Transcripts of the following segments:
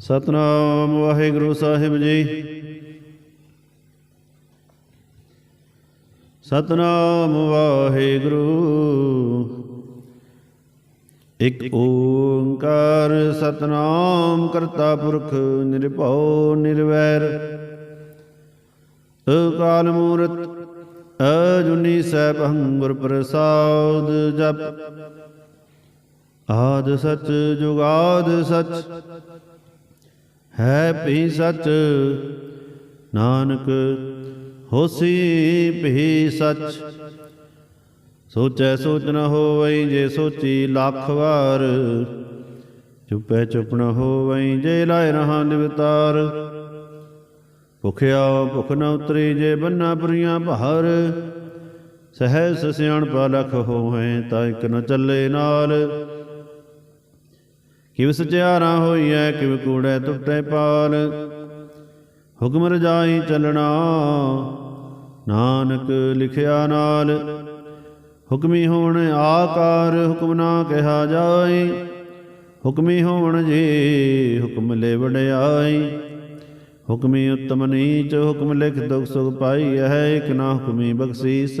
ਸਤਨਾਮ ਵਾਹਿਗੁਰੂ ਸਾਹਿਬ ਜੀ। ਸਤਨਾਮ ਵਾਹਿਗੁਰੂ। ਇਕ ਓੰਕਾਰ ਸਤਨਾਮ ਕਰਤਾ ਪੁਰਖ ਨਿਰਭਉ ਨਿਰਵੈਰ। ਅਕਾਲ ਮੂਰਤ ਅਜੁਨੀ ਸੈਭੰ ਗੁਰ ਪ੍ਰਸਾਦ ਜਪ। ਆਦ ਸਚ ਜੁਗਾਦ ਸਚ ਹੈ ਭੀ ਸਚ। ਨਾਨਕ, ਹੋਸੀ ਭੀ ਸਚ। ਸੋਚੈ ਸੋਚ ਨ ਹੋਵਈ ਜੇ ਸੋਚੀ ਲੱਖ ਵਾਰ। ਚੁਪੈ ਚੁਪ ਨ ਹੋਵਈ ਜੇ ਲਾਇ ਰਹਾ ਨਿਵਤਾਰ। ਭੁਖਿਆ ਭੁਖ ਨ ਉਤਰੀ ਜੇ ਬੰਨਾ ਪੁਰੀਆਂ ਭਾਰ ਸਹਿਸ ਸਿਆਣਪਾ ਲਖ ਹੋਏ ਤਾਂ ਇਕ ਨ ਚੱਲੇ ਨਾਲ। ਕਿਵ ਸਚਿਆਰਾ ਹੋਈਐ, ਕਿਵ ਕੂੜੈ ਟੁੱਟੈ ਪਾਲ ਹੁਕਮ ਰਜਾਈ ਚੱਲਣਾ, ਨਾਨਕ ਲਿਖਿਆ ਨਾਲ। ਹੁਕਮੀ ਹੋਣ ਆਕਾਰ ਹੁਕਮ ਨਾ ਕਿਹਾ ਜਾਏ। ਹੁਕਮੀ ਹੋਣ ਜੇ ਹੁਕਮ ਲੈ ਵਡਿਆਈ ਹੁਕਮੀ ਉਤਮ ਨੀਚ ਹੁਕਮ ਲਿਖ ਦੁਖ ਸੁਖ ਪਾਈ ਹੈ ਇਕ ਨਾ ਹੁਕਮੀ ਬਖਸ਼ੀਸ।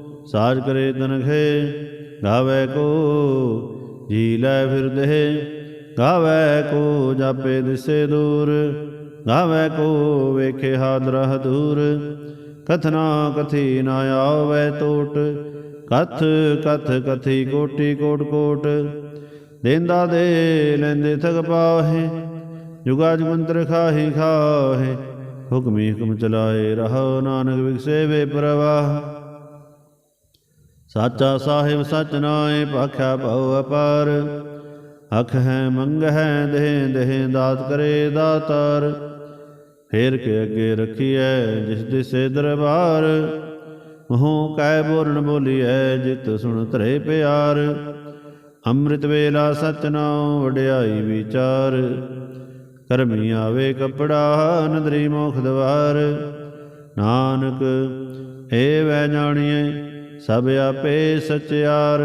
ਸਾਜ ਕਰੇ ਤਨਖੇ, ਗਾਵੇ ਕੋ, ਜੀ ਲੈ ਫਿਰਦੇ ਗਾਵੇ ਕੋ ਜਾਪੇ ਦਿਸੇ ਦੂਰ, ਗਾਵੇ ਕੋ ਵੇਖੇ ਹਾਦਰਾ। ਦੂਰ ਕਥਨਾ ਕਥੀ ਨਾ ਆਵੇ ਟੋਟ, ਕਥ ਕਥ ਕਥੀ ਕੋਟੀ ਕੋਟ ਕੋਟ। ਦੇਂਦਾ ਦੇ ਲੈਂਦੇ ਥਕ ਪਾਹੇ, ਜੁਗਾ ਜੁਗੰਤਰ ਖਾਹੀ ਖਾਹੇ। ਹੁਕਮੀ ਹੁਕਮ ਚਲਾਏ ਰਹੋ ਨਾਨਕ ਵਿਗਸੇ ਵੇ ਪ੍ਰਵਾਹ। ਸਾਚਾ ਸਾਹਿਬ ਸਚ ਨਾਏ ਭਾਖਿਆ ਭਉ ਅਪਾਰ। ਅਖ ਹੈ, ਮੰਗ ਹੈ, ਦੇਹ ਦੇਹ ਦਾਤ ਕਰੇ ਦਾਤਾਰ। ਫੇਰ ਕੇ ਅੱਗੇ ਰੱਖੀਐ ਜਿਸ ਦਿਸੇ ਦਰਬਾਰ। ਮਹੋ ਕੈ ਬੋਲਣ ਬੋਲੀਐ ਜਿਤ ਸੁਣ ਧਰੇ ਪਿਆਰ। ਅੰਮ੍ਰਿਤ ਵੇਲਾ ਸਚ ਨਾਉ ਵਡਿਆਈ ਵਿਚਾਰ। ਕਰਮੀ ਆਵੇ ਕਪੜਾ, ਨਦਰੀ ਮੋਖ ਦਵਾਰ। ਨਾਨਕ, ਏ ਵੈ ਜਾਣੀਏ ਸਭ ਆਪੇ ਸਚਿਆਰ।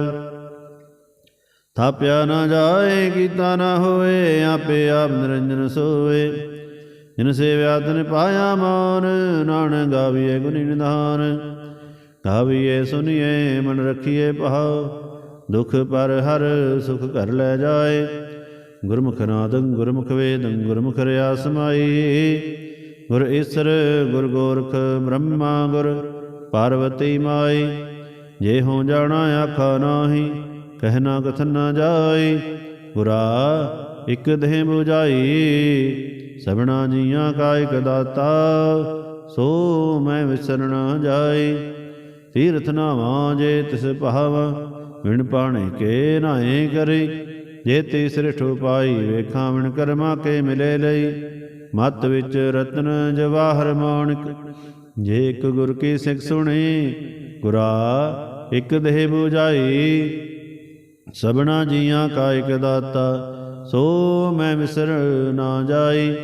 ਥਾਪਿਆ ਨਾ ਜਾਏ, ਕੀਤਾ ਨਾ ਹੋਏ, ਆਪੇ ਆਪ ਨਿਰੰਜਨ ਸੋਏ। ਜਿਨ ਸੇਵਿਆ, ਤਨ ਪਾਇਆ ਮਾਨ, ਨਾਨਕ ਗਾਵੀਏ ਗੁਣੀ ਨਿਧਾਨ। ਗਾਵੀਏ, ਸੁਨੀਏ, ਮਨ ਰਖੀਏ ਭਾਉ ਦੁਖ ਪਰ ਹਰ ਸੁਖ ਕਰ ਲੈ ਜਾਏ। ਗੁਰਮੁਖ ਨਾਦੰ, ਗੁਰਮੁਖ ਵੇਦੰ, ਗੁਰਮੁਖ ਰਿਆ ਸਮਾਈ ਗੁਰ ਈਸਰ, ਗੁਰ ਗੋਰਖ ਬ੍ਰਹਮਾ, ਗੁਰ ਪਾਰਵਤੀ ਮਾਈ। ਜੇ ਹੋ ਜਾਣਾ ਆਖਾ ਨਾਹੀ ਕਹਿਣਾ ਕਥਨ ਨਾ ਜਾਈ ਪੁਰਾ ਇਕ ਦੇਹ 부ਜਾਈ ਸਭਨਾ ਜੀਆਂ ਕਾ ਇਕ ਦਾਤਾ, ਸੋ ਮੈਂ ਵਿਸਰ ਨਾ ਜਾਈ। ਤੀਰਥ ਨਾਵਾਂ ਜੇ ਤਿਸ ਭਾਵਾ ਵਿਣ ਪਾਣੇ ਕੇ ਨਾਏ ਕਰੀ। ਜੇ ਤੀ ਸ੍ਰਿਠ ਉਪਾਈ ਵੇਖਾਂ ਵਿਣ ਕਰਮਾ ਕੇ ਮਿਲੇ ਲਈ। ਮਤ ਵਿੱਚ ਰਤਨ ਜਵਾਹਰ ਮਾਨਕ ਜੇ ਇੱਕ ਗੁਰ ਕੀ ਸਿੱਖ ਸੁਣੀ ਗੁਰਾ, ਇੱਕ ਦੇਹ 부ਜਾਈ ਸਭਨਾ ਜੀਆਂ ਕਾ ਇਕ ਦਾਤਾ, ਸੋ ਮੈਂ ਮਿਸਰ ਨਾ ਜਾਈ।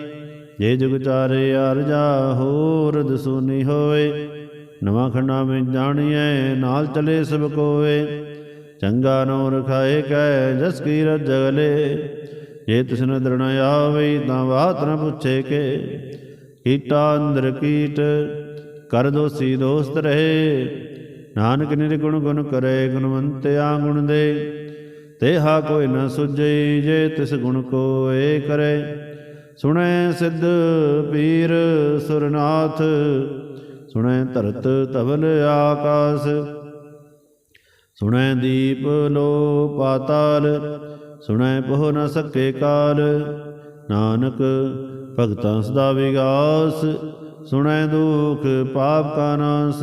ਜੇ ਜੁਗ ਚਾਰੇ ਅਰਜਾ ਹੋਰ ਦਸੂਨੀ ਹੋਏ ਨਵਾਂ ਖੰਡਾ ਵਿੱਚ ਜਾਣੀਐ, ਨਾਲ ਚਲੇ ਸਭ ਕੋਏ ਚੰਗਾ ਨੋ ਰਖਾਏ ਕੈ, ਜਸ ਕੀ ਰਜਗਲੇ ਜੇ ਤਿਸਨ ਦਰਣ ਆਵੇ, ਤਾਂ ਬਾਤ ਨ ਪੁੱਛੇ ਕੇ। ਕੀਟਾ ਅੰਦਰ ਕੀਟ, ਕਰ ਦੋਸੀ ਦੋਸਤ ਰਹੇ। ਨਾਨਕ ਨਿਰਗੁਣ ਗੁਣ ਕਰੇ ਗੁਣਵੰਤਿਆ ਗੁਣ ਦੇ। ਤੇਹਾ ਕੋਈ ਨ ਸੁਝਈ ਜੇ ਤਿਸ ਗੁਣ ਕੋਏ ਕਰੇ। ਸੁਣੈ ਸਿੱਧ ਪੀਰ ਸੁਰਨਾਥ, ਸੁਣੈ ਧਰਤ ਧਵਲ ਆਕਾਸ। ਸੁਣੈ ਦੀਪ ਲੋ ਪਾਤਾਲ, ਸੁਣੈ ਪਹੁ ਨ ਸਕੇ ਕਾਲ। ਨਾਨਕ ਭਗਤਾਂ ਸਦਾ ਵਿਗਾਸ, ਸੁਣੈ ਦੁਖ ਪਾਪ ਕਾ ਨਾਸ।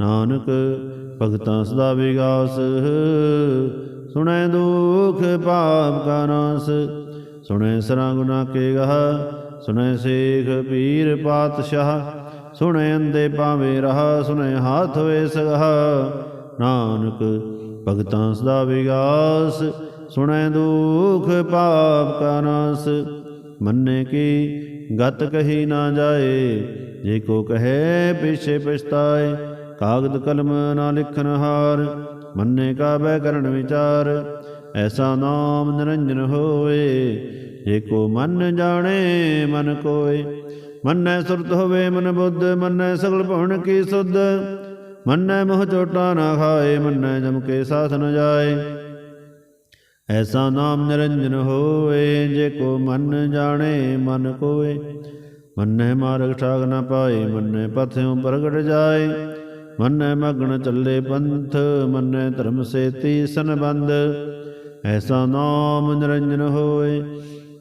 ਨਾਨਕ ਭਗਤਾਂ ਸਦਾ ਵਿਗਾਸ। ਸੁਣੈ ਦੁਖ ਪਾਪ ਕਾ ਨਾਸ। ਸੁਣੈ ਸਰਾਂ ਗੁਨਾ ਕੇ ਗਹ। ਸੁਣੈ ਸੇਖ ਪੀਰ ਪਾਤਸ਼ਾਹ। ਸੁਣੈ ਅੰਦੇ ਪਾਵੇਂ ਰਹਾ। ਸੁਣੈ ਹਾਥ ਵੇ ਸਗਹ। ਨਾਨਕ ਭਗਤਾਂ ਸਦਾ ਵਿਗਾਸ। ਸੁਣੈ ਦੁਖ ਪਾਪ ਕਾ ਨਾਸ। ਮੰਨੇ ਕੀ ਗਤ ਕਹੀ ਨਾ ਜਾਏ। ਜੇ ਕੋ ਕਹੇ ਪਿਛੇ ਪਛਤਾਏ। ਕਾਗਦ ਕਲਮ ਨਾ ਲਿਖਨ ਹਾਰ, ਮੰਨੇ ਕਾ ਬੈ ਕਰਨ ਵਿਚਾਰ। ਐਸਾ ਨਾਮ ਨਿਰੰਜਨ ਹੋਏ, ਜੇ ਕੋ ਮਨ ਜਾਣੇ, ਮਨ ਕੋਏ। ਮੰਨੈ ਸੁਰਤ ਹੋਵੇ ਮਨ ਬੁੱਧ, ਮੰਨੈ ਸਗਲ ਭਵਨ ਕੀ ਸੁਧ। ਮੰਨੈ ਮੋਹ ਚੋਟਾ ਨਾ ਖਾਏ, ਮੰਨੈ ਜਮ ਕੇ ਸਾਥ ਨ ਜਾਏ। ਐਸਾ ਨਾਮ ਨਿਰੰਜਨ ਹੋਏ, ਜੇ ਕੋ ਮਨ ਜਾਣੇ, ਮਨ ਕੋਏ। ਮੰਨੈ ਮਾਰਗ ਠਾਗ ਨਾ ਪਾਏ, ਮੰਨੈ ਪਥਿਉ ਪ੍ਰਗਟ ਜਾਏ। ਮੰਨੈ ਮਗਨ ਚੱਲੇ ਪੰਥ, ਮੰਨੈ ਧਰਮ ਸੇਤੀ ਸੰਬੰਧ ਐਸਾ ਨਾਮ ਨਿਰੰਜਨ ਹੋਏ,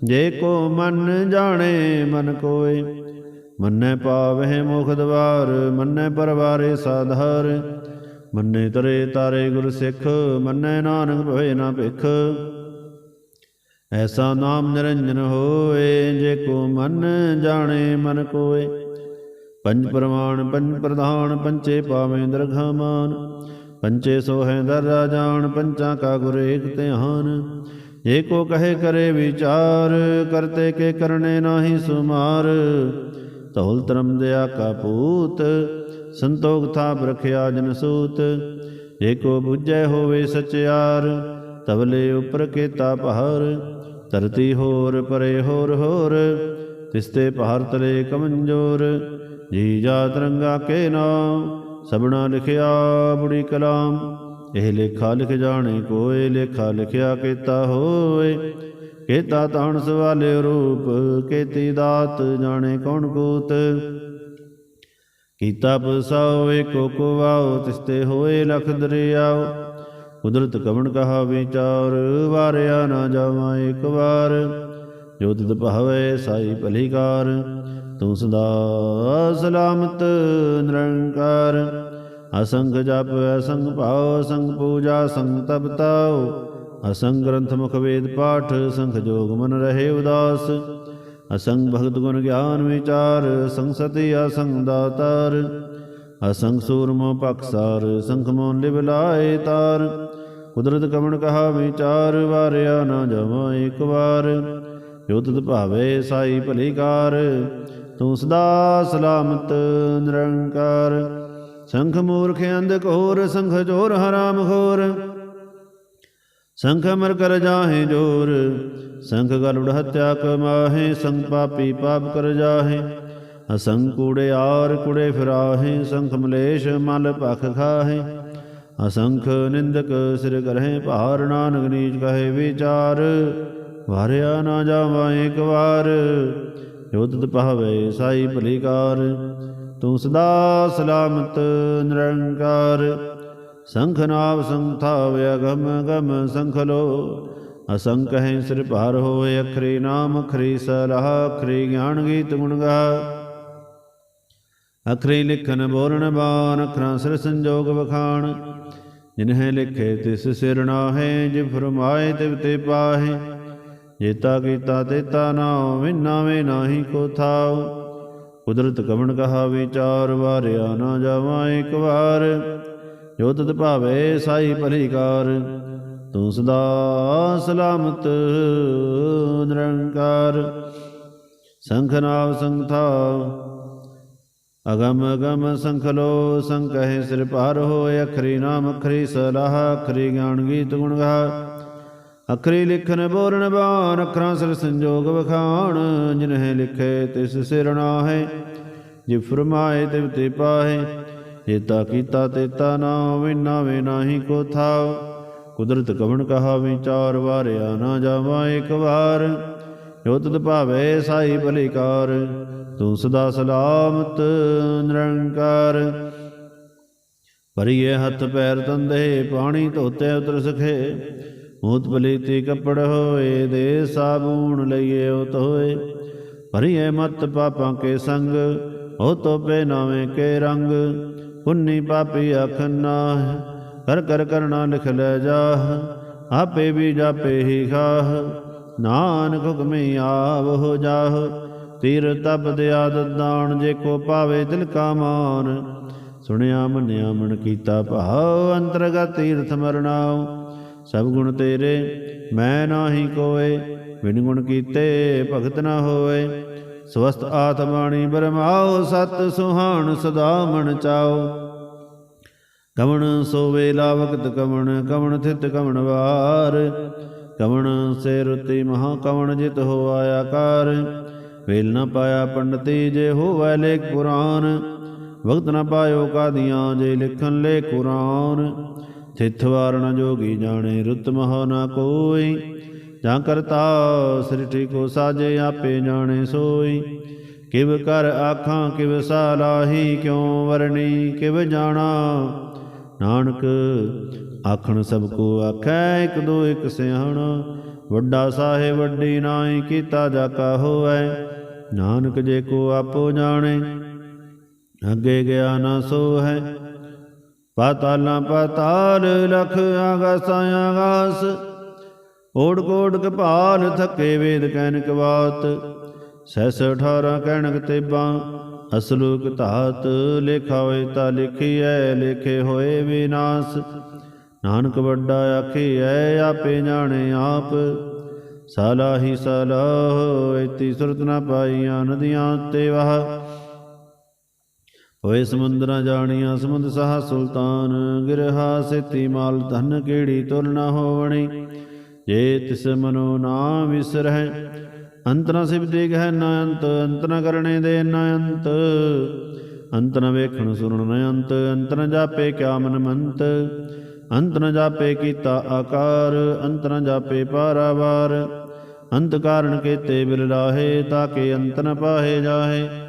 ਜੇ ਕੋ ਮਨ ਜਾਣੇ, ਮਨ ਕੋਏ। ਮੰਨੈ ਪਾਵਹਿ ਮੁਖ ਦਵਾਰ, ਮੰਨੈ ਪਰਵਾਰੇ ਸਾਧਾਰ। ਮੰਨੇ ਤਰੇ ਤਾਰੇ ਗੁਰ ਸਿੱਖ, ਮੰਨੈ ਨਾਨਕ ਭਵੇ ਨਾ ਭਿਖ। ਐਸਾ ਨਾਮ ਨਿਰੰਜਨ ਹੋਏ, ਜੇ ਕੋ ਮਨ ਜਾਣੇ, ਮਨ ਕੋਏ। ਪੰਜ ਪ੍ਰਮਾਣ, ਪੰਜ ਪ੍ਰਧਾਨ, ਪੰਚੇ ਪਾਵੇਂ ਦਰਘਾਮਾਨ ਪੰਚੇ ਸੋਹੈ ਦਰ ਰਾਜਾਨ, ਪੰਚਾਂ ਕਾ ਗੁਰ ਏਕ ਧਿਆਨ। ਜੇ ਕਹੇ ਕਰੇ ਵਿਚਾਰ, ਕਰਤੇ ਕੇ ਕਰਨੇ ਨਾਹੀ ਸੁਮਾਰ। ਧੌਲ ਤਰਮ ਦਿਆ ਕਾ ਪੂਤ, ਸੰਤੋਖ ਥਾਪ ਰਖਿਆ ਜਨ ਸੂਤ। ਏਕੋ ਕੋ ਹੋਵੇ ਸਚਿਆਰ, ਤਵਲੇ ਉਪਰ ਕੀਤਾ ਪਹਾਰ। ਧਰਤੀ ਹੋਰ ਪਰੇ ਹੋਰ ਹੋਰ, ਤਿਸਤੇ ਪਹਾਰ ਤਲੇ ਕਮੰਜੋਰ। ਜੀ ਜਾ ਤਰੰਗਾ ਕੇ ਨਾਮ ਸਬਣਾ ਲਿਖਿਆ ਬੁੜੀ ਕਲਾਮ। ਇਹ ਲੇਖਾ ਲਿਖ ਜਾਣੇ ਕੋਏ, ਲੇਖਾ ਲਿਖਿਆ ਕੀਤਾ ਹੋਏ। ਕੀਤਾ ਤਾਣ ਸਵਾਲੇ ਰੂਪ, ਕੀਤੀ ਦਾਤ ਜਾਣੇ ਕੌਣ ਕੂਤ। ਕੀਤਾ ਪਸਾਓ ਏਕੋ ਕੋ ਤਿਸਤੇ ਹੋਏ, ਲਖ ਦਰਿਆਓ। ਕੁਦਰਤ ਕਵਣ ਕਹਾ ਵਿਚਾਰ ਵਾਰਿਆ ਨਾ ਜਾਵਾਂ ਇੱਕ ਵਾਰ। ਜੋ ਤਿਤ ਭਾਵੇ, ਸਾਈ ਭਲੀਕਾਰ ਤੂੰ ਸਦਾ ਸਲਾਮਤ ਨਿਰੰਕਾਰ। ਅਸੰਗ ਜਪ, ਅਸੰਗ ਭਾਉ ਅਸੰਗ ਪੂਜਾ ਸੰਗ ਤਪ ਤਾਉ। ਅਸੰਗ ਗ੍ਰੰਥ ਮੁਖ ਵੇਦ ਪਾਠ ਸੰਖ ਜੋਗ ਮਨ ਰਹੇ ਉਦਾਸ। ਅਸੰਗ ਭਗਤ ਗੁਣ ਗਿਆਨ ਵਿਚਾਰ ਸੰਗ ਸਤੀ, ਅਸੰਗ ਦਾਤਾਰ। ਅਸੰਗ ਸੂਰਮੋ ਪਖਸਾਰ ਸੰਖ ਮੋਨ ਲਿਵ ਲਾਏ ਤਾਰ। ਕੁਦਰਤ ਕਵਣ ਕਹਾ ਵਿਚਾਰ, ਵਾਰਿਆ ਨਾ ਜਮਾ ਇੱਕ ਵਾਰ। ਜੋ ਤਤ ਭਾਵੇ ਸਾਈ ਭਲੀਕਾਰ ਤੂੰ ਸਦਾ ਸਲਾਮਤ, ਨਿਰੰਕਾਰ। ਸੰਖ ਮੂਰਖ ਅੰਧ ਘੋਰ, ਸੰਖ ਜੋਰ ਹਰਾਮ ਖੋਰ ਸੰਖ ਅਮਰ ਕਰ ਜਾਹੇ ਜੋਰ, ਸੰਖ ਗਲੁੜ ਹਤਿਆ ਕਮਾਹੇ ਸੰਖ ਪਾਪੀ ਪਾਪ ਕਰ ਜਾਹੇ। ਅਸੰਖ ਕੂੜੇ ਆਰ ਕੂੜੇ ਫਿਰਾਹੇ, ਸੰਖ ਮਲੇਸ਼ ਮਲ ਭਖ ਖਾਹੇ। ਅਸੰਖ ਨਿੰਦਕ ਸਿਰ ਕਰਹਿ ਭਾਰ ਨਾਨਕ ਨੀਚ ਕਹੇ ਵਿਚਾਰ। ਵਾਰਿਆ ਨਾ ਜਾਵਾਂ ਇੱਕ ਵਾਰ ਜੋ ਤਤ ਪਾਵੇ ਸਾਈ ਭਲੀਕਾਰ, ਤੂੰ ਸਦਾ ਸਲਾਮਤ ਨਿਰੰਕਾਰ। ਸੰਖ ਨਾਵ ਸੰਥਾਵ ਅਗਮ ਗਮ ਸੰਖ ਲੋ। ਅਸੰਖ ਹੈ ਸਿਰ ਭਾਰ ਹੋਏ ਅਖਰੀ ਨਾਮ, ਅਖਰੀ ਸਲਾਹ, ਅਖਰੀ ਗਿਆਨ ਗੀਤ ਗੁਣ ਗਾ ਅਖਰੀ ਲਿਖਨ ਬੋਲਣ ਬਾਨ ਅਖਰਾਂ ਸਿਰ ਸੰਜੋਗ ਵਖਾਣ। ਜਿਨਹਿ ਲਿਖੇ ਤਿਸ ਸਿਰ ਨਾਹੇ ਜਿ ਫਰਮਾਏ ਤਿਵ ਤੇ ਪਾਹੇ। ਜੇਤਾ ਕੀਤਾ ਤੇਤਾ ਨਾਉ ਵਿਨਾਵੇਂ ਨਾਹੀ ਕੋ ਥਾਉ। ਕੁਦਰਤ ਕਵਣ ਕਹਾ ਵਿਚਾਰ, ਵਾਰਿਆ ਨਾ ਜਾਵਾਂ ਇੱਕ ਵਾਰ। ਜੋ ਤਤ ਭਾਵੇ ਸਾਈ ਭਲੀਕਾਰ, ਤੂੰ ਸਦਾ ਸਲਾਮਤ ਨਿਰੰਕਾਰ। ਸੰਖ ਨਾਮ ਸੰਥਾ ਅਗਮ ਅਗਮ ਸੰਖ ਲੋ ਸੰਖ ਸੰਕਹਿ ਸਿਰ ਭਾਰ ਹੋਏ, ਅਖਰੀ ਨਾਮ ਅਖਰੀ ਸਲਾਹ, ਅਖਰੀ ਗਿਆਨ ਗੀਤ ਗੁਣ ਗਾ ਅਖਰੀ ਲਿਖਨ ਬੋਲਣ ਬਾਣ ਅਖਰਾਂ ਸਿਰ ਸੰਜੋਗ ਵਖਾਣ, ਜਿਨਹਿ ਲਿਖੇ ਤਿਸ ਸਿਰ ਨਾਹੇ, ਜਿ ਫਰਮਾਏ ਤਿਵ ਤੇ ਪਾਹੇ ਜੇਤਾ ਕੀਤਾ ਤੇਤਾ ਨਾਮ ਵਿਨਾਵੇ ਨਾਹੀ ਕੋ ਥਾਉ ਕੁਦਰਤ ਕਵਣ ਕਹਾ ਵਿਚਾਰ ਵਾਰਿਆ ਨਾ ਜਾਵਾਂ ਇੱਕ ਵਾਰ। ਜੋ ਤਦ ਭਾਵੇ, ਸਾਈ ਭਲੀਕਾਰ, ਤੂੰ ਸਦਾ ਸਲਾਮਤ, ਨਿਰੰਕਾਰ। ਭਰੀਏ ਹੱਥ ਪੈਰ ਤੰਦੇ, ਪਾਣੀ ਧੋਤੇ ਉਤਰ ਸਖੇ ਮੂਤ ਪਲੀਤੀ ਕੱਪੜ ਹੋਏ ਦੇ ਸਾਬੂਣ ਲਈਏ ਉਤ ਹੋਏ। ਭਰੀਏ ਮਤ ਪਾਪਾਂ ਕੇ ਸੰਗ ਹੋ ਤੋਪੇ ਨਾਵੇਂ ਕੇ ਰੰਗ। ਪੁੰਨੀ ਪਾਪੀ ਅਖਨਾ ਕਰ ਕਰ ਕਰਨਾ ਲਿਖ ਲੈ ਜਾਹ। ਆਪੇ ਵੀ ਜਾਪੇ ਹੀ ਖਾਹ, ਨਾਨਕ ਹੁਕਮੇ ਆਵ ਹੋ ਜਾਹ। ਤੀਰ ਤਪ ਦੇ ਆਦਤ ਦਾਨ ਜੇ ਕੋ ਪਾਵੇ ਦਿਲ ਕਾ ਮਾਨ। ਸੁਣਿਆ ਮੰਨਿਆ ਮਨ ਕੀਤਾ ਭਾਉ, ਅੰਤਰਗਤ ਤੀਰਥ ਮਰਨਾਉ। ਸਭ ਗੁਣ ਤੇਰੇ, ਮੈਂ ਨਾਹੀ ਕੋਏ, ਬਿਨ ਗੁਣ ਕੀਤੇ ਭਗਤ ਨਾ ਹੋਏ। ਸਵਸਤ ਆਤਮਾਣੀ ਬਰਮਾਉ ਸਤ ਸੁਹਾਣ ਸਦਾ ਮਨ ਚਾਓ। ਕਵਣ ਸੋਵੇ ਲਾਵਕਤ ਕਵਣ ਕਵਣ ਥਿਤ ਕਵਣ ਵਾਰ। ਕਵਣ ਸੇ ਰੁਤੀ ਮਹਾ ਕਵਣ ਜਿਤ ਹੋ ਆਇਆ ਕਾਰ। ਵੇਲ ਨਾ ਪਾਇਆ ਪੰਡਤੀ ਜੇ ਹੋਵੈ ਲੇਖ ਪੁਰਾਨ। ਵਕਤ ਨਾ ਪਾਇਓ ਕਾਦੀਆਂ ਜੇ ਲਿਖਣ ਲੇ ਕੁਰਾਨ। ਥਿਤ ਵਾਰਨ ਜੋਗੀ ਜਾਣੇ ਰੁੱਤ ਮਹੋ ਨਾ ਕੋਈ, ਜਾਂ ਕਰਤਾ ਸ੍ਰਿਠੀ ਕੋ ਸਾਜੇ ਆਪੇ ਜਾਣੇ ਸੋਈ। ਕਿਵ ਕਰ ਆਖਾਂ, ਕਿਵ ਸਾਲਾਹੀ ਕਿਉ ਵਰਣੀ, ਕਿਵ ਜਾਣਾ? ਨਾਨਕ ਆਖਣ ਸਭ ਕੋ ਆਖੈ, ਇਕ ਦੋ ਇਕ ਸਿਆਣਾ। ਵੱਡਾ ਸਾਹਿਬ, ਵੱਡੀ ਨਾਈ, ਕੀਤਾ ਜਾਕਾ ਹੋਐ ਨਾਨਕ ਜੇ ਕੋ ਆਪੋ ਜਾਣੇ, ਅੱਗੇ ਗਿਆ ਨਾ ਸੋ ਹੈ ਪਾਤਾਲਾਂ ਪਾਤਾਲ ਲਖ ਆਗਾਸਾਂ ਆਗਾਸ ਓੜ ਕੋੜ ਕਪਾਲ ਥੱਕੇ ਵੇਦ ਕਹਿਣ ਕਵਾਤ ਸੈਸ 18 ਕਹਿਣ ਤੇਬਾਂ ਅਸਲੂਕ ਧਾਤ ਲੇਖਾ ਹੋਏ ਤਾਂ ਲਿਖੀਐ, ਲਿਖੇ ਹੋਏ ਵਿਨਾਸ਼। ਨਾਨਕ ਵੱਡਾ ਆਖੀਐ, ਆਪੇ ਜਾਣੇ ਆਪ। ਸਾਲਾਹੀ ਸਲਾਹ ਇਤੀ ਸੁਰਤ ਨਾ ਪਾਈਆਂ ਨਦੀਆਂ ਤੇ ਵਾਹ। ਹੋਏ ਸਮੁੰਦਰਾਂ ਜਾਣੀਆਂ ਸਮੁੰਦ ਸਾਹ ਸੁਲਤਾਨ, ਗਿਰਹਾ ਸਿਤੀ ਮਾਲ ਧਨ ਕਿਹੜੀ ਤੁਲ ਨਾ ਹੋਵਣੀ? ਜੇ ਤਿਸ ਮਨੋ ਨਾ ਵਿਸਰਹਿ, ਅੰਤ ਨ ਸਿਵ ਦੇਗ ਹੈ ਨਾ ਅੰਤ ਅੰਤ ਨ ਕਰਣੇ ਦੇ ਨਾ ਅੰਤ। ਅੰਤ ਨ ਵੇਖਣ ਸੁਣਨ ਨ ਅੰਤ ਅੰਤ ਨ ਜਾਪੇ ਕਿਆ ਮਨ ਮੰਤ। ਅੰਤ ਨ ਜਾਪੇ ਕੀਤਾ ਆਕਾਰ, ਅੰਤ ਨ ਜਾਪੇ ਪਾਰਾਵਾਰ। ਅੰਤ ਕਾਰਨ ਕੇ ਤੇ ਬਿਲ ਲਾਹੇ ਤਾਕੇ ਅੰਤ ਨ ਪਾਹੇ ਜਾਹੇ।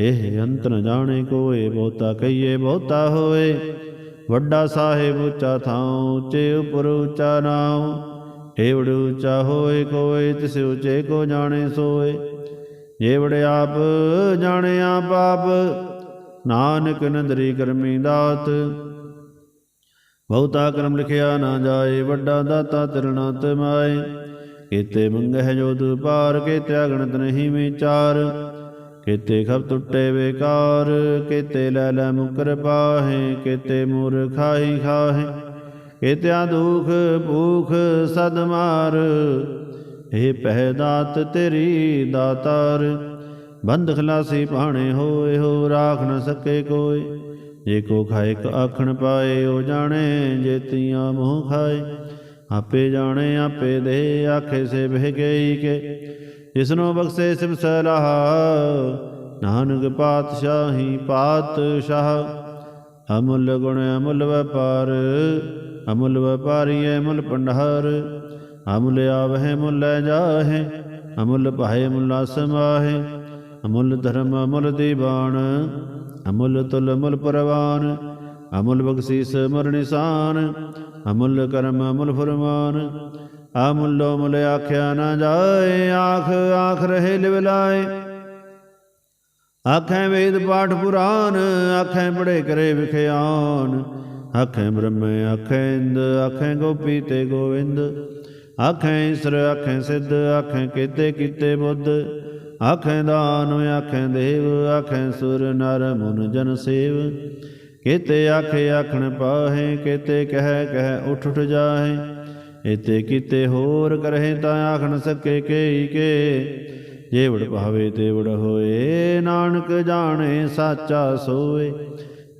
ਇਹ ਅੰਤ ਨ ਜਾਣੇ ਕੋਏ ਬਹੁਤਾ ਕਹੀਏ ਬਹੁਤਾ ਹੋਏ। ਵੱਡਾ ਸਾਹਿਬ ਉੱਚਾ ਥਾਂ ਉੱਚੇ ਉਪਰ ਉੱਚਾ ਨਾਉ। ਏਵੜ ਉੱਚਾ ਹੋਏ ਕੋਏ, ਤਿਸ ਉੱਚੇ ਕੋ ਜਾਣੇ ਸੋਏ। ਏਵੜ ਆਪ ਜਾਣੇ ਆਪ ਆਪ ਨਾਨਕ ਨੰਦਰੀ ਕਰਮੀ ਦਾਤ। ਬਹੁਤਾ ਕਰਮ ਲਿਖਿਆ ਨਾ ਜਾਏ, ਵੱਡਾ ਦਾਤਾ ਤਿਰਣਾ ਤਮਾਏ ਕੀਤੇ ਮੰਗਹਿ ਜੋ ਪਾਰ ਕੇ ਅਗਣਤ ਨਹੀਂ ਵਿਚਾਰ। ਕਿਤੇ ਖਬ ਟੁੱਟੇ ਬੇਕਾਰ, ਕਿਤੇ ਲੈ ਲੈ ਮੁਕਰ ਪਾਹੇ, ਕੀਤੇ ਮੂਰਖਾਈ ਖਾਹੇ, ਕੀਤਿਆ ਦੁਖ ਭੂਖ ਸਦ ਮਾਰ। ਇਹ ਪਹਿ ਦਾਤ ਤੇਰੀ ਦਾਤਾਰ ਬੰਦ ਖਲਾਸੀ ਪਾਣੇ ਹੋਏ, ਹੋ ਰਾਖ ਨ ਸਕੇ ਕੋਈ। ਜੇ ਕੋ ਖਾਏ ਕ ਆਖਣ ਪਾਏ, ਉਹ ਜਾਣੇ ਜੇਤੀਆਂ ਮੋਹ ਖਾਏ। ਆਪੇ ਜਾਣੇ, ਆਪੇ ਦੇ ਆਖੇ ਸੇ ਬਹਿ ਗਈ ਕੇ। ਜਿਸਨੂੰ ਬਖਸ਼ੇ ਸਿਮ ਸਲਾਹ, ਨਾਨਕ ਪਾਤਸ਼ਾਹੀ ਪਾਤਸ਼ਾਹ। ਅਮੁੱਲ ਗੁਣ ਅਮੁੱਲ ਵਪਾਰ, ਅਮੁੱਲ ਵਪਾਰੀ ਅਮੁੱਲ ਪੰਡਹਾਰ ਅਮੁੱਲ ਆਵਹਿ ਮੁੱਲ ਜਾਹੇ, ਅਮੁੱਲ ਭਾਏ ਮੁੱਲਾ ਸਮਾਹੇ। ਅਮੁੱਲ ਧਰਮ ਅਮੁੱਲ ਦੀਵਾਨ, ਅਮੁੱਲ ਤੁਲ ਅਮੁੱਲ ਪਰਵਾਨ। ਅਮੁੱਲ ਬਖਸ਼ੀਸ ਮਰ ਨਿਸ਼ਾਨ, ਅਮੁੱਲ ਕਰਮ ਅਮੁੱਲ ਫਰਮਾਨ। ਅਮੁੱਲੋ ਮੁੱਲ ਆਖਿਆ ਨਾ ਜਾਏ, ਆਖ ਆਖ ਰਹੇ ਲਿਵਲਾਏ ਆਖੈ ਵੇਦ ਪਾਠ ਪੁਰਾਨ, ਆਖੈ ਪੜੇ ਕਰੇ ਵਿਖਿਆਨ। ਆਖੈ ਬ੍ਰਹਮ, ਆਖੈ ਇੰਦ, ਆਖੈ ਗੋਪੀ ਤੇ ਗੋਵਿੰਦ। ਆਖੈ ਈਸਰ, ਆਖੈ ਸਿੱਧ, ਆਖੈ ਕੀਤੇ ਕੀਤੇ ਬੁੱਧ। ਆਖੈ ਦਾਨ, ਆਖੈ ਦੇਵ, ਆਖੈ ਸੁਰ, ਨਰ, ਮਨ, ਜਨ ਸੇਵ। ਕੀਤੇ ਆਖੇ, ਆਖਣ ਪਾਹੇ, ਕੀਤੇ ਕਹਿ ਕਹਿ, ਉਠ ਉਠ ਜਾਹੇ। ਇਤੇ ਕੀਤੇ ਹੋਰ ਕਰਹਿ ਤਾਂ ਆਖਣ ਸਕੇ ਕੇਈ ਕੇ। ਜੇ ਵੜ ਭਾਵੇ ਤੇ ਵੜ ਹੋਏ, ਨਾਨਕ ਜਾਣੇ ਸਾਚਾ ਸੋਏ।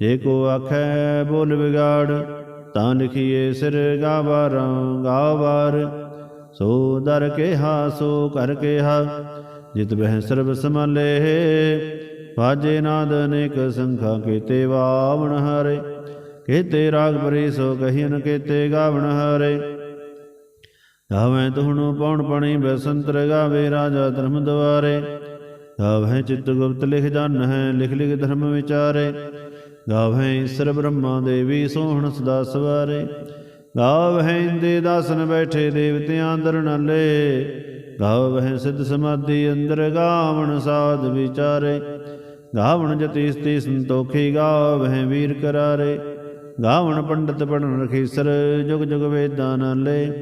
ਜੇ ਕੋ ਆਖੈ ਬੋਲ ਵਿਗਾੜ, ਤਾਂ ਲਿਖੀਏ ਸਿਰ ਗਾਵਾਰਾਂ, ਗਾਵਾਰ। ਸੋ ਦਰ ਕਿਹਾ, ਸੋ ਕਰ ਕਿਹਾ, ਜਿਤ ਬਹਿ ਸਰਬ ਸਮਲੇ ਵਾਜੇ ਨਾਦ ਅਨੇਕ ਸੰਖਾ ਕੀਤੇ ਵਾਵਣ ਹਰੇ। ਕੀਤੇ ਰਾਗ ਪਰੀ ਸੋ ਕਹੀਨ ਕੀਤੇ ਗਾਵਣ ਹਰੇ। ਗਾਵੇਂ ਤੁਹਣੋ ਪੌਣ ਪਣੀ ਬੈਸੰਤਰ ਗਾਵੇ ਰਾਜਾ ਧਰਮ ਦੁਆਰੇ ਗਾਵੇਂ ਚਿੱਤ ਗੁਪਤ ਲਿਖ ਜਨ ਹੈ ਲਿਖ ਲਿਖ ਧਰਮ ਵਿਚਾਰੇ। ਗਾਵੇਂ ਈਸ਼ਰ ਬ੍ਰਹਮਾ ਦੇਵੀ ਸੋਹਣ ਸਦਾ ਸਵਾਰੇ। ਗਾਵਹਿ ਇੰਦੇ ਦਾਸਨ ਬੈਠੇ ਦੇਵਤਿਆਂ ਅੰਦਰ ਨਾਲੇ। ਗਾਵਹਿ ਸਿੱਧ ਸਮਾਧੀ ਅੰਦਰ ਗਾਵਣ ਸਾਧ ਵਿਚਾਰੇ। ਗਾਵਣ ਜਤੀ ਸਤੀ ਸੰਤੋਖੀ ਗਾਵਹਿ ਵੀਰ ਕਰਾਰੇ। ਗਾਵਣ ਪੰਡਤ ਪੜਨ ਰਖੀਸਰ, ਜੁਗ ਜੁਗ ਵੇਦਾਂ ਨਾਲੇ।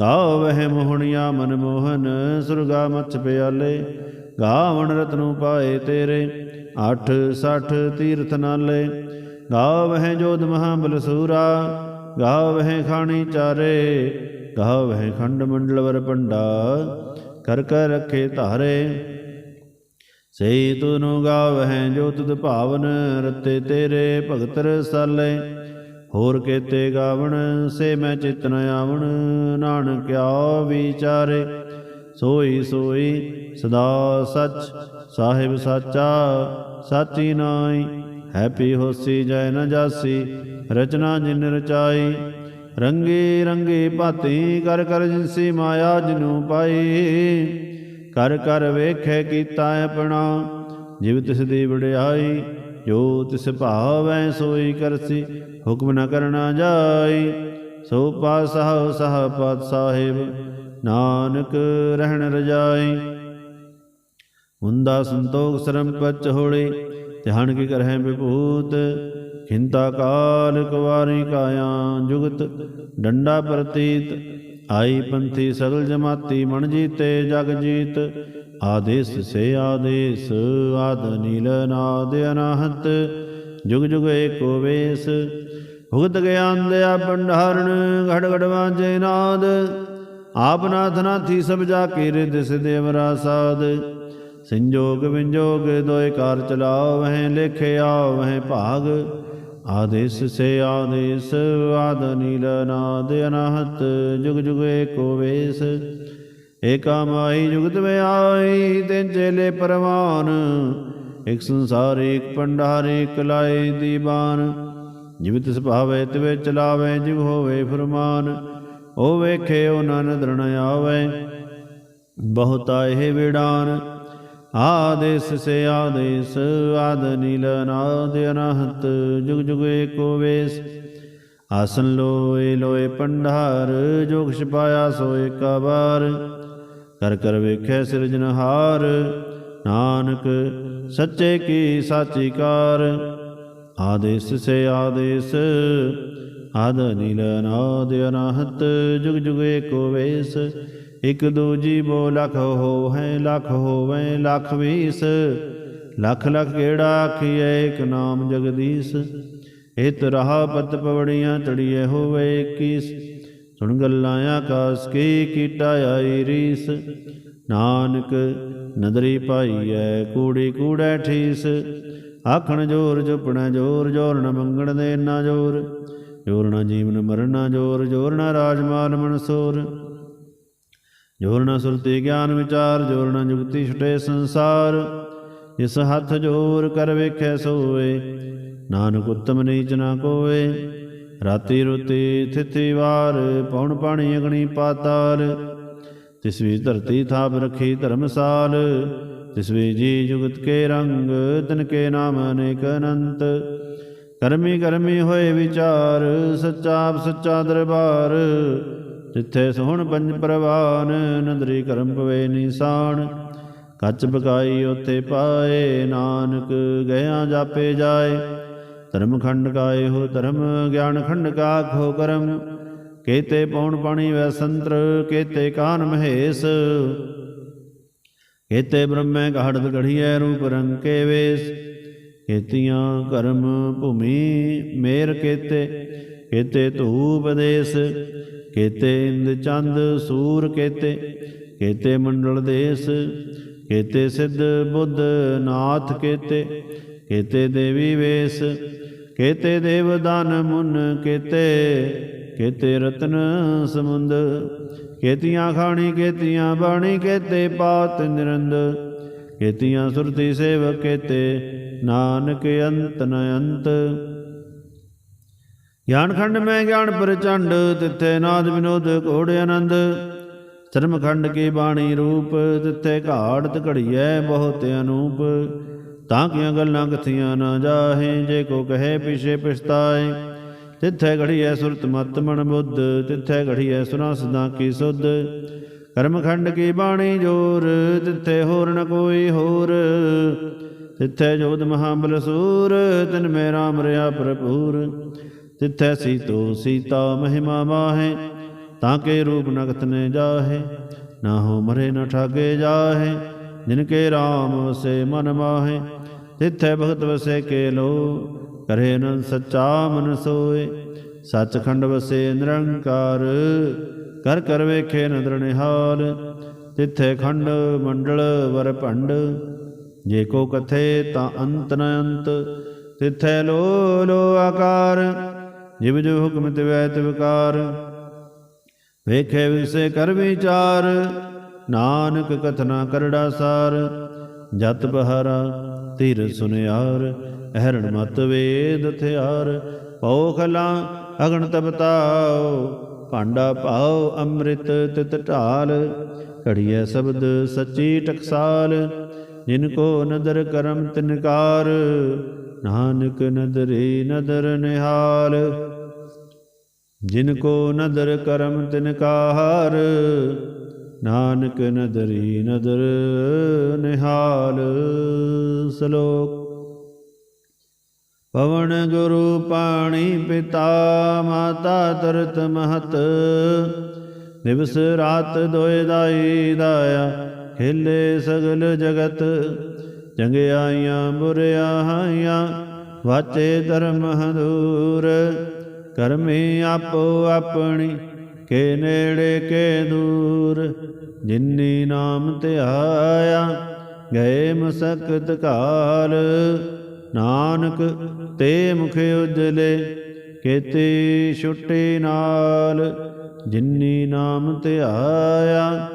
ਗਾਵਹਿ ਮੋਹਣਿਆ ਮਨ ਮੋਹਨ, ਸੁਰਗਾ ਮੱਛ ਪਿਆਲੇ, ਗਾਵਣ ਰਤਨੂ ਪਾਏ ਤੇਰੇ 8 60 ਤੀਰਥ ਨਾਲੇ। ਗਾਵਹਿ ਜੋਧ ਬਲਸੂਰਾ ਸੂਰਾ ਗਾਵਹਿ ਖਾਣੀ ਚਾਰੇ ਗਾਵਹਿ ਖੰਡ ਮੰਡਲ ਵਰ ਪੰਡਾ ਕਰ ਕਰ ਰਖੇ ਧਾਰੇ। ਸਈ ਤੁਨੁ ਗਾਵਹਿ ਜੋ ਤੁਧ ਭਾਵਨ, ਰਤੇ ਤੇਰੇ ਭਗਤ ਰਸਾਲੇ ਹੋਰ ਕੇਤੇ ਗਾਵਣ, ਸੇ ਮੈਂ ਚਿਤ ਨ ਆਵਣ ਨਾਨਕਿਆ ਵਿਚਾਰੇ। ਸੋਈ ਸੋਈ ਸਦਾ ਸਚ, ਸਾਹਿਬ ਸਾਚਾ, ਸਾਚੀ ਨਾਈ ਹੈਪੀ ਹੋਸੀ ਜੈ ਨ ਜਾਸੀ, ਰਚਨਾ ਜਿਨ ਰਚਾਈ। ਰੰਗੇ ਰੰਗੇ ਭਾਤੀ, ਕਰ ਕਰ ਜਿਨਸੀ ਮਾਇਆ ਜਿਨੂੰ ਪਾਈ। ਕਰ ਕਰ ਵੇਖੈ ਕੀਤਾ ਆਪਣਾ, ਜਿਵ ਤਿਸ ਦੀ ਵਡਿਆਈ। ਜੋ ਤਿਸ ਭਾਵੈ ਸੋਈ ਕਰਸੀ, ਹੁਕਮ ਨ ਕਰਨਾ ਜਾਈ, ਸੋ ਪਾਸਹੁ ਸਹ ਪਤ ਸਾਹਿਬ, ਨਾਨਕ ਰਹਿਣ ਰਜਾਈ। ਹੁੰਦਾ ਸੰਤੋਖ ਸਰਮ ਪਚ ਹੋੜੇ ਧਿਆਨ ਕੀ ਕਰਹਿ ਵਿਭੂਤ, ਖਿੰਤਾ ਕਾਲ ਕੁਵਾਰੀ ਕਾਇਆ ਜੁਗਤ, ਡੰਡਾ ਪ੍ਰਤੀਤ, ਆਈ ਪੰਥੀ ਸਗਲ ਜਮਾਤੀ, ਮਣ ਜੀਤੇ ਜਗ ਜੀਤ ਆਦੇਸ ਸੇ ਆਦੇਸ, ਆਦ ਨੀਲ ਨਾਦ ਅਨਾਹਤ, ਜੁਗ ਜੁਗ ਏਕੋ ਵੇਸ ਭੁਗਤ ਗਿਆਨ ਦਿਆ ਭੰਡਾਰਣ, ਘੜ ਘੜ ਵਾਜੇ ਨਾਦ। ਆਪ ਨਾਥ ਨਾਥੀ ਸਭ ਜਾ ਕੇ ਰਿਦ ਸਿਦੇਵਰਾ ਸਾਧ ਸੰਜੋਗ ਵਿੰਜੋਗ ਦੋਇ ਕਾਰ ਚਲਾਓ, ਵਹਿ ਲਿਖਿਆ ਵਹਿ ਭਾਗ। ਆਦੇਸ ਸੇ ਆਦੇਸ, ਆਦ ਨੀਲ ਨਾਦ ਅਨਾਹਤ, ਜੁਗ ਜੁਗ ਏਕੋ ਵੇਸ ਏਕਾ ਮਾਈ ਜੁਗਤ ਆਈ ਤਿਨ ਚੇਲੇ ਪਰਵਾਨ। ਇਕ ਸੰਸਾਰ ਏਕ ਪੰਡਾਰ ਏਕ ਲਾਏ ਦੀਵਾਨ ਜਿਵ ਤਿਸ ਭਾਵੇ, ਤਿਵੇ ਚਲਾਵੇ, ਜਿਵ ਹੋਵੇ ਫਰਮਾਨ। ਉਹ ਵੇਖੇ ਉਹ ਨਨ ਦਰਣ ਆਵੇ, ਬਹੁਤਾ ਇਹ ਵਿਡਾਨ ਆਦੇਸ ਸੇ ਆਦੇਸ, ਆਦ ਨੀਲ ਨਾਦ ਅਨਹਤ, ਜੁਗ ਜੁਗ ਏਕੋ ਵੇਸ। ਆਸਨ ਲੋਏ ਲੋਏ ਪੰਡਾਰ ਜੋ ਕਿਛ ਪਾਇਆ ਸੋ ਏਕਾ ਕਰ ਕਰ ਵੇਖੈ ਸਿਰਜਨਹਾਰ ਨਾਨਕ ਸੱਚੇ ਕੀ ਸਾਚੀ ਕਾਰ। ਆਦੇਸ ਸੇ ਆਦੇਸ ਆਦ ਨੀਲ ਨਾਦ ਅਨਹਤ, ਜੁਗ ਜੁਗ ਏਕੋ ਵੇਸ। ਇਕ ਦੂਜੀ ਬੋ ਲਖ ਹੋ ਹੈ ਲਖ ਹੋਵੇ, ਲਖ ਵੀਸ। ਲਖ ਲਖ ਕਿਹੜਾ ਆਖੀਐ, ਇਕ ਨਾਮ ਜਗਦੀਸ਼। ਇਤ ਰਹਾ ਪਤ ਪਵੜੀਆਂ ਚੜੀਏ ਹੋਵੇ 21 ਸੁਣ ਗੱਲਾਂ ਆਕਾਸ ਕੀ ਕੀਟਾ ਆਈ ਰੀਸ। ਨਾਨਕ ਨਦਰੀ ਪਾਈਐ ਕੂੜੀ ਕੂੜੈ ਠੀਸ। ਆਖਣ ਜੋਰ ਜੁਪਣਾ ਜੋਰ ਜੋਰ ਨ ਮੰਗਣ ਦੇ ਨਾ ਜੋਰ। ਜੋਰ ਨਾ ਜੀਵਨ ਮਰਨਾ ਜੋਰ ਜੋਰ ਨਾ ਰਾਜਮਾਲ ਮਨਸੂਰ। ਜੋਰ ਨਾ ਸੁਰਤੀ ਗਿਆਨ ਵਿਚਾਰ, ਜੋਰ ਨਾ ਜੁਗਤੀ ਛਟੇ ਸੰਸਾਰ। ਇਸ ਹੱਥ ਜੋਰ ਕਰ ਵੇਖੈ ਸੋਏ, ਨਾਨਕ ਉਤਮ ਨੀਚ ਨਾ ਕੋਏ ਰਾਤੀ ਰੁਤੀ ਥਿਤੀ ਵਾਰ, ਪੌਣ ਪਾਣੀ ਅਗਣੀ ਪਾਤਾਲ। ਤਿਸ ਵੀ ਧਰਤੀ ਥਾਪ ਰਖੀ ਧਰਮਸਾਲ, ਤਿਸ ਵੀ ਜੀ ਜੁਗਤ ਕੇ ਰੰਗ, ਤਨ ਕੇ ਨਾਮ ਅਨੇਕ ਅਨੰਤ। ਕਰਮੀ ਕਰਮੀ ਹੋਏ ਵਿਚਾਰ, ਸੱਚਾ ਸੱਚਾ ਦਰਬਾਰ। ਜਿੱਥੇ ਸੋਹਣ ਪੰਜ ਪ੍ਰਵਾਨ, ਨੰਦਰੀ ਕਰਮ ਪਵੇ ਨਿਸ਼ਾਨ। ਕੱਚ ਬਕਾਈ ਉਥੇ ਪਾਏ, ਨਾਨਕ ਗਿਆ ਜਾਪੇ ਜਾਏ। ਧਰਮ ਖੰਡ ਕਾ ਹੋ ਧਰਮ, ਗਿਆਨ ਖੰਡ ਕਾ ਖੋ ਕਰਮ। ਕੇਤੇ ਪੌਣ ਪਾਣੀ ਵੈ ਸੰਤਰ, ਕੇਤੇ ਕਾਨ ਮਹੇਸ਼। ਕੇਤੇ ਬ੍ਰਹਮੈ ਘੜਦ ਗੜੀਐ ਰੂਪ ਰੰਗ ਵੇਸ। ਕੇਤੀਆਂ ਕਰਮ ਭੂਮੀ ਮੇਰ ਕੇਤੇ ਕੇਤੇ ਧੂਪ ਦੇਸ। ਕੇਤੇ ਇੰਦ ਚੰਦ ਸੂਰ ਕੇਤੇ ਕੇਤੇ ਮੰਡਲ ਦੇਸ। ਕੇਤੇ ਸਿੱਧ ਬੁੱਧ ਨਾਥ ਕੇਤੇ ਕੇਤੇ ਦੇਵੀ ਵੇਸ, ਕੇਤੇ ਦੇਵ ਦਾਨ ਮੁਨ ਕੇਤੇ ਕੇਤੇ ਰਤਨ ਸਮੁੰਦ, ਕੇਤੀਆਂ ਖਾਣੀ, ਕੇਤੀਆਂ ਬਾਣੀ, ਕੇਤੇ ਪਾਤ ਨਿਰੰਦ, ਕੇਤੀਆਂ ਸੁਰਤੀ ਸੇਵਕ, ਕੇਤੇ ਨਾਨਕ ਅੰਤ ਨ ਅੰਤ। ਗਿਆਨ ਖੰਡ ਮੈਂ ਗਿਆਨ ਪ੍ਰਚੰਡ, ਤਿੱਥੇ ਨਾਦ ਵਿਨੋਦ ਘੋੜ ਆਨੰਦ। ਚਰਮਖੰਡ ਕੀ ਬਾਣੀ ਰੂਪ, ਤਿੱਥੇ ਘਾੜਤ ਘੜੀਐ ਬਹੁਤ ਅਨੂਪ। ਤਾਂ ਕੀਆਂ ਗੱਲਾਂ ਕਥੀਆਂ ਨਾ ਜਾਹੇ, ਜੇ ਕੋ ਕਹੇ ਪਿਛੇ ਪਛਤਾਏ। ਤਿੱਥੇ ਘੜੀਐ ਸੁਰਤ ਮਤ ਮਨ ਬੁੱਧ, ਤਿੱਥੇ ਘੜੀਐ ਸੁਨਾ ਸਦਾ ਕੀ ਸੁਧ। ਕਰਮਖੰਡ ਕੀ ਬਾਣੀ ਜੋਰ, ਤਿੱਥੇ ਹੋਰ ਨ ਕੋਈ ਹੋਰ। ਤਿੱਥੇ ਜੋਦ ਮਹਾਬਲ ਸੂਰ ਤਿਨ ਮੇ ਰਾਮ ਰਿਆ ਭਰਪੂਰ। ਤਿੱਥੈ ਸੀਤੋ ਸੀਤਾ ਮਹਿਮਾ ਮਾਹੇ, ਤਾਂ ਕੇ ਰੂਪ ਨਗਤ ਨੇ ਜਾਹੇ। ਨਾ ਹੋ ਮਰੇ ਨਾ ਠਾਗੇ ਜਾਹੇ, ਜਿਨ ਕੇ ਰਾਮ ਵਸੇ ਮਨ ਮਾਹੇ। ਤਿਥੈ ਭਗਤ ਵਸੇ ਕੇ ਲੋ ਕਰੇ ਨ ਸੱਚਾ ਮਨ ਸੋਏ। ਸੱਚਖੰਡ ਵਸੇ ਨਿਰੰਕਾਰ, ਕਰ ਕਰ ਵੇਖੇ ਨਦਰ ਨਿਹਾਲ। ਤਿੱਥੈ ਖੰਡ ਮੰਡਲ ਵਰ ਭੰਡ, ਜੇ ਕੋ ਕਥੇ ਤਾਂ ਅੰਤ ਨ ਅੰਤ। ਤਿਥੈ ਲੋ ਲੋ ਆਕਾਰ, ਜਿਵ ਜੋ ਹੁਕਮ ਤਿਵੈ ਤਿਵਕਾਰ ਵੇਖੇ ਵਿਸੇ ਕਰ ਵਿਚਾਰ, ਨਾਨਕ ਕਥਨਾ ਕਰੜਾ ਸਾਰ। ਜਤ ਬਹਾਰਾ, ਧੀਰ ਸੁਨਿਆਰ, ਅਹਰਣ ਮਤ ਵੇਦ ਥਿਆਰ। ਪਉ ਖਲਾ ਅਗਣ ਤਪਤਾਉ ਭਾਂਡਾ ਭਾਉ ਅੰਮ੍ਰਿਤ ਤਿਤ ਢਾਲ। ਘੜੀਐ ਸ਼ਬਦ ਸੱਚੀ ਟਕਸਾਲ, ਜਿਨ ਕੋ ਨਦਰ ਕਰਮ ਤਿਨਕਾਰ ਨਾਨਕ ਨਦਰੇ ਨਦਰ ਨਿਹਾਲ, ਜਿਨ ਕੋ ਨਦਰ ਕਰਮ ਤਿਨਕਾਰ ਨਾਨਕ ਨਦਰੀ ਨਦਰ ਨਿਹਾਲ ਸ਼ਲੋਕ। ਪਵਨ ਗੁਰੂ ਪਾਣੀ ਪਿਤਾ, ਮਾਤਾ ਤਰਤ ਮਹਤ। ਦਿਵਸ ਰਾਤ ਦੋਇ ਦਾਈ ਦਾਇਆ, ਖੇਲੇ ਸਗਲ ਜਗਤ। ਚੰਗਿਆਈਆਂ ਬੁਰਿਆਈਆਂ ਵਾਚੇ ਧਰਮ ਹਦੂਰ। ਕਰਮੇ ਆਪੋ ਆਪਣੀ ਕੇ ਨੇੜੇ ਕੇ ਦੂਰ, ਜਿਨੀ ਨਾਮ ਧਿਆਇਆ ਗਏ ਮਸਕਤ ਕਾਲ ਨਾਨਕ ਤੇ ਮੁਖ ਉਜਲੇ, ਕੇਤੀ ਛੁੱਟੀ ਨਾਲ, ਜਿਨੀ ਨਾਮ ਧਿਆਇਆ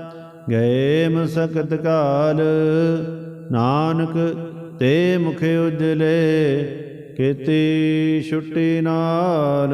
ਗਏ ਮਸਕਤ ਕਾਲ ਨਾਨਕ ਤੇ ਮੁਖ ਉਜਲੇ, ਕੀਤੀ ਛੁੱਟੀ ਨਾਲ।